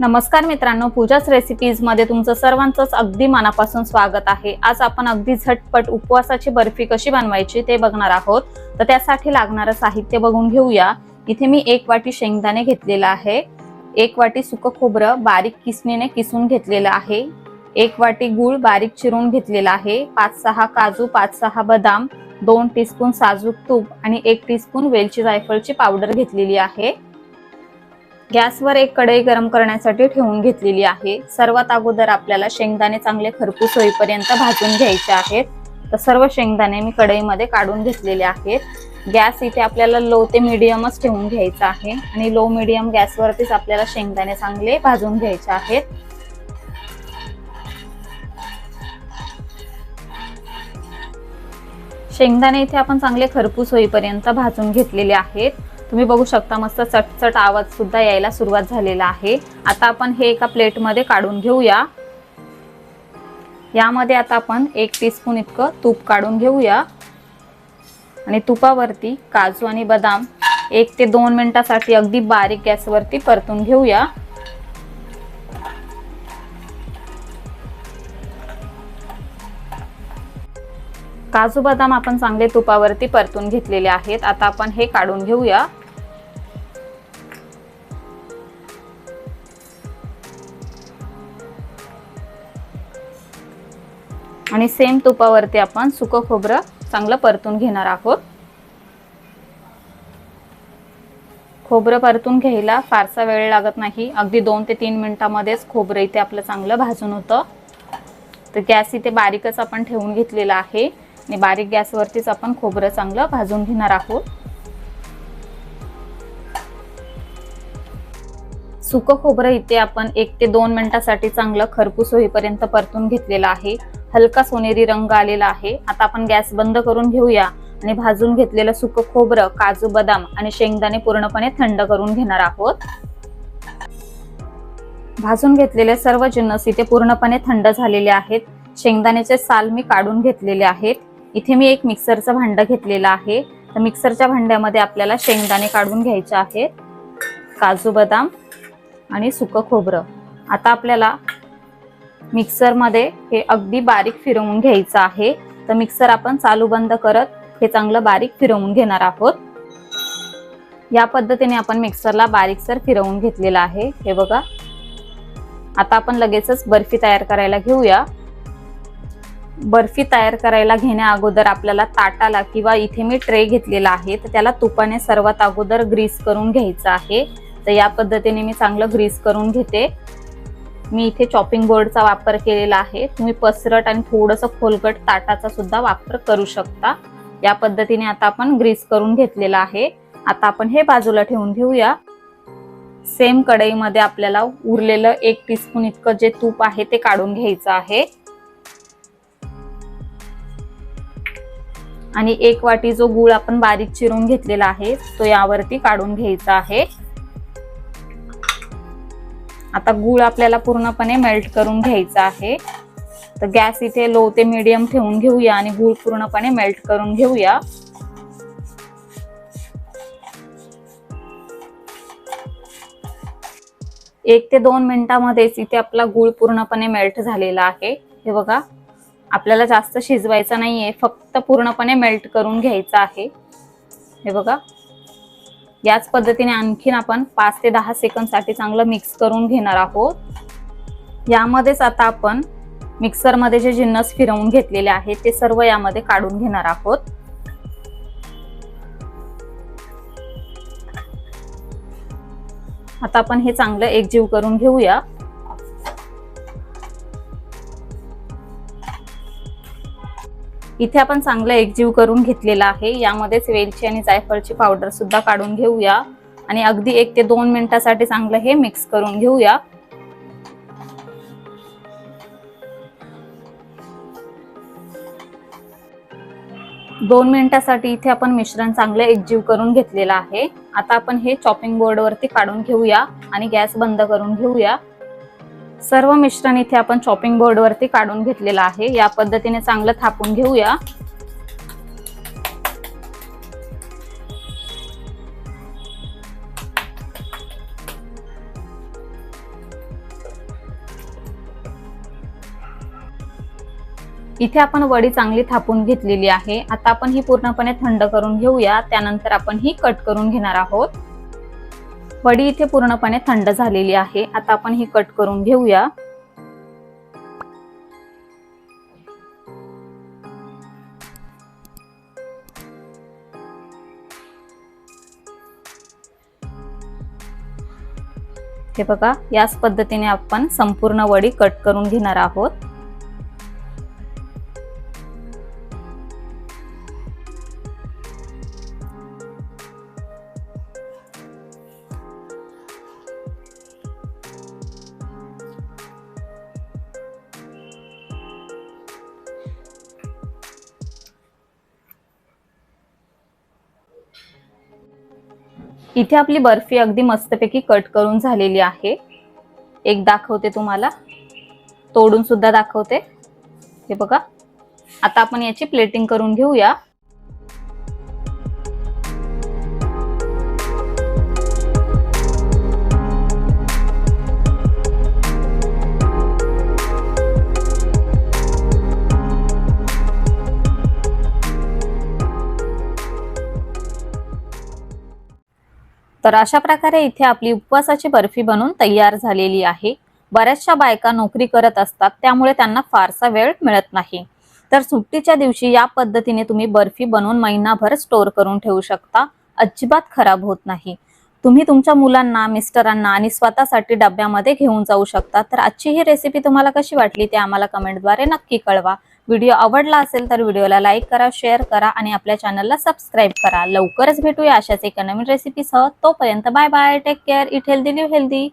नमस्कार मित्रांनो पूजाच रेसिपीजमध्ये तुमचं सर्वांचंच अगदी मनापासून स्वागत आहे. आज आपण अगदी झटपट उपवासाची बर्फी कशी बनवायची ते बघणार आहोत. तर त्यासाठी लागणारं साहित्य बघून घेऊया. इथे मी एक वाटी शेंगदाणे घेतलेला आहे. एक वाटी सुकं खोबरं बारीक किसणीने किसून घेतलेलं आहे. एक वाटी गूळ बारीक चिरून घेतलेला आहे. पाच सहा काजू पाच सहा बदाम दोन टीस्पून साजूक तूप आणि एक टीस्पून वेलची जायफळची पावडर घेतलेली आहे. गॅसवर एक कढई गरम करण्यासाठी ठेवून घेतलेली आहे. सर्वात अगोदर आपल्याला शेंगदाणे चांगले खरपूस होईपर्यंत भाजून घ्यायचे आहेत. तर सर्व शेंगदाणे मी कढईमध्ये काढून घेतलेले आहेत. गॅस इथे आपल्याला लो ते मिडियमच ठेवून घ्यायचा आहे. आणि लो मिडियम गॅसवरतीच आपल्याला शेंगदाणे चांगले भाजून घ्यायचे आहेत. शेंगदाणे इथे आपण चांगले खरपूस होईपर्यंत भाजून घेतलेले आहेत. तुम्ही बघू शकता मस्त चटचट आवाज सुद्धा यायला सुरुवात झालेला आहे. आता आपण हे एका प्लेटमध्ये काढून घेऊया. यामध्ये आता आपण एक टीस्पून इतकं तूप काढून घेऊया. आणि तुपावरती काजू आणि बदाम एक ते दोन मिनिटासाठी अगदी बारीक गॅसवरती परतून घेऊया. काजू बदाम आपण चांगले तुपावरती परतून घेतलेले आहेत. आता आपण हे काढून घेऊया. आणि सेम तुपावरती आपण सुकं खोबरं चांगलं परतून घेणार आहोत. खोबरं परतून घ्यायला फारसा वेळ लागत नाही. अगदी दोन ते तीन मिनिटामध्येच खोबरं इथे आपलं चांगलं भाजून होतं. तर गॅस इथे बारीकच आपण ठेवून घेतलेला आहे. आणि बारीक गॅसवरतीच आपण खोबरं चांगलं भाजून घेणार आहोत. सुकं खोबरं इथे आपण एक ते दोन मिनटासाठी चांगलं खरपूस होईपर्यंत परतून घेतलेलं आहे. हलका सोनेरी रंग आलेला आहे. आता आपण गॅस बंद करून घेऊया आणि भाजून घेतलेलं सुकं खोबरं काजू बदाम आणि शेंगदाणे पूर्णपणे थंड करून घेणार आहोत. भाजून घेतलेले सर्व जिन्नस इथे पूर्णपणे थंड झालेले आहेत. शेंगदाण्याचे साल मी काढून घेतलेले आहेत. इथे मी एक मिक्सरचं भांडं घेतलेलं आहे. तर मिक्सरच्या भांड्यामध्ये आपल्याला शेंगदाणे काढून घ्यायचे आहेत. काजू बदाम आणि सुकं खोबरं. आता आपल्याला मिक्सरमध्ये हे अगदी बारीक फिरवून घ्यायचं आहे. तर मिक्सर आपण चालू बंद करत हे चांगलं बारीक फिरवून घेणार आहोत. या पद्धतीने आपण मिक्सरला बारीकसर फिरवून घेतलेलं आहे. हे बघा. आता आपण लगेचच बर्फी तयार करायला घेऊया. बर्फी तयार करायला घेण्या अगोदर आपल्याला ताटाला किंवा इथे मी ट्रे घेतलेला आहे. तर त्याला तुपाने सर्वात अगोदर ग्रीस करून घ्यायचं आहे. तर या पद्धतीने मी चांगलं ग्रीस करून घेते. मी इथे चॉपिंग बोर्डचा वापर केलेला आहे. तुम्ही पसरट आणि थोडंसं खोलगट ताटाचा सुद्धा वापर करू शकता. या पद्धतीने आता आपण ग्रीस करून घेतलेला आहे. आता आपण हे बाजूला ठेवून घेऊया. सेम कढईमध्ये आपल्याला उरलेलं एक टीस्पून इतकं जे तूप आहे ते काढून घ्यायचं आहे. आणि एक वाटी जो गुळ आपण बारीक चिरून घेतलेला आहे तो यावरती काढून घ्यायचा आहे. आता गुळ आपल्याला पूर्णपणे मेल्ट करून घ्यायचा आहे. तर गॅस इथे लो ते मीडियम ठेवून घेऊया आणि गुळ पूर्णपणे मेल्ट करून घेऊया. एक ते दोन मिनिटामध्येच इथे आपला गुळ पूर्णपणे मेल्ट झालेला आहे. हे बघा आपल्याला जास्त शिजवायचा नाहीये फक्त पूर्णपणे मेल्ट करून घ्यायचा आहे. हे बघा याच पद्धतीने आणखीन आपण पाच ते दहा सेकंदसाठी चांगलं मिक्स करून घेणार आहोत. यामध्येच आता आपण मिक्सरमध्ये जे जिन्नस फिरवून घेतलेले आहेत ते सर्व यामध्ये काढून घेणार आहोत. आता आपण हे चांगलं एकजीव करून घेऊया. इथे आपण चांगलं एकजीव करून घेतलेलं आहे. यामध्येच वेलची आणि जायफळची पावडर सुद्धा काढून घेऊया. आणि अगदी एक ते दोन मिनिटासाठी चांगलं हे मिक्स करून घेऊया. दोन मिनिटासाठी इथे आपण मिश्रण चांगलं एकजीव करून घेतलेलं आहे. आता आपण हे चॉपिंग बोर्डवरती काढून घेऊया आणि गॅस बंद करून घेऊया. सर्व मिश्रण इथे आपण चॉपिंग बोर्डवरती काढून घेतलेलं आहे. या पद्धतीने चांगलं थापून घेऊया. इथे आपण वडी चांगली थापून घेतलेली आहे. आता आपण ही पूर्णपणे थंड करून घेऊया. त्यानंतर आपण ही कट करून घेणार आहोत. वडी इथे पूर्णपणे थंड झालेली आहे. आता आपण ही कट करून घेऊया. हे बघा याच पद्धतीने आपण संपूर्ण वडी कट करून घेणार आहोत. इथे आपली बर्फी अगदी मस्तपैकी कट करून झालेली आहे. एक दाखवते तुम्हाला. तोडून सुद्धा दाखवते. हे बघा. आता आपण याची प्लेटिंग करून घेऊया. तर अशा प्रकारे इथे आपली उपवासाची बर्फी बनवून तयार झालेली आहे. बऱ्याचशा बायका नोकरी करत असतात त्यामुळे त्यांना फारसा वेळ मिळत नाही. तर सुट्टीच्या दिवशी या पद्धतीने तुम्ही बर्फी बनवून महिनाभर स्टोअर करून ठेवू शकता. अजिबात खराब होत नाही. तुम्ही तुमच्या मुलांना मिस्टरांना आणि स्वतःसाठी डब्यामध्ये घेऊन जाऊ शकता. तर आजची ही रेसिपी तुम्हाला कशी वाटली ते आम्हाला कमेंटद्वारे नक्की कळवा. व्हिडिओ आवडला असेल तर व्हिडिओला लाईक करा शेअर करा आणि आपल्या चॅनलला सबस्क्राईब करा. लवकरच भेटूया अशाच एका नवीन रेसिपीसह तोपर्यंत bye bye take care eat healthy live healthy